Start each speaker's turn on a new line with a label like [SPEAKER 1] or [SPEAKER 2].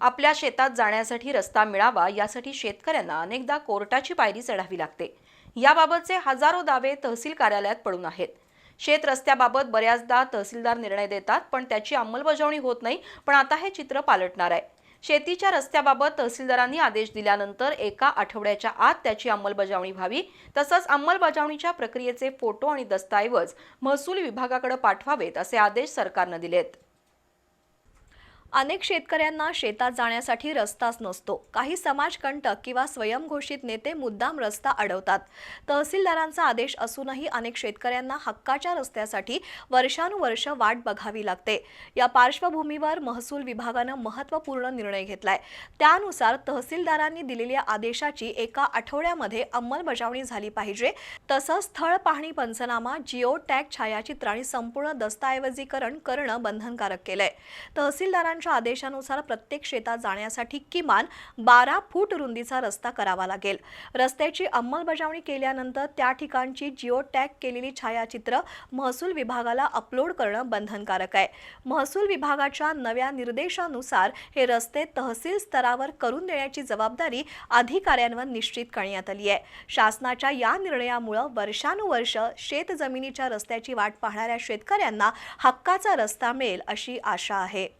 [SPEAKER 1] आपल्या शेतात जाण्यासाठी रस्ता मिळावा यासाठी शेतकऱ्यांना अनेकदा कोर्टाची पायरी चढावी लागते. याबाबतचे हजारो दावे तहसील कार्यालयात पडून आहेत. शेत रस्त्याबाबत बऱ्याचदा तहसीलदार निर्णय देतात पण त्याची अंमलबजावणी होत नाही पण आता हे चित्र पालटणार आहे. शेतीच्या रस्त्याबाबत तहसीलदारांनी आदेश दिल्यानंतर एका आठवड्याच्या आत त्याची अंमलबजावणी व्हावी. तसंच अंमलबजावणीच्या प्रक्रियेचे फोटो आणि दस्तऐवज महसूल विभागाकडे पाठवावेत असे आदेश सरकारनं दिलेत.
[SPEAKER 2] अनेक शेतकऱ्यांना शेतात जाण्यासाठी रस्ताच नसतो. काही समाजकंटक किंवा स्वयंघोषित नेते मुद्दाम रस्ता अडवतात. तहसीलदारांचा आदेश असूनही अनेक शेतकऱ्यांना हक्काच्या रस्त्यासाठी वर्षानुवर्ष वाट बघावी लागते. या पार्श्वभूमीवर महसूल विभागानं महत्त्वपूर्ण निर्णय घेतलाय. त्यानुसार तहसीलदारांनी दिलेल्या आदेशाची एका आठवड्यामध्ये अंमलबजावणी झाली पाहिजे. तसंच स्थळ पाहणी पंचनामा जिओ टॅग छायाचित्र आणि संपूर्ण दस्तऐवजीकरण करणं बंधनकारक केलंय. तहसीलदारांच्या आदेशानुसार प्रत्येक शेतात जाण्यासाठी किमान बारा फूट रुंदीचा रस्ता करावा लागेल. रस्त्याची अंमलबजावणी केल्यानंतर त्या ठिकाणची जिओ टॅग केलेली छायाचित्र महसूल विभागाला अपलोड करणं बंधनकारक आहे. महसूल विभागाच्या नव्या निर्देशानुसार हे रस्ते तहसील स्तरावर करून देण्याची जबाबदारी अधिकाऱ्यांवर निश्चित करण्यात आली आहे. शासनाच्या या निर्णयामुळं वर्षानुवर्ष शेत जमिनीच्या रस्त्याची वाट पाहणाऱ्या शेतकऱ्यांना हक्काचा रस्ता मिळेल अशी आशा आहे.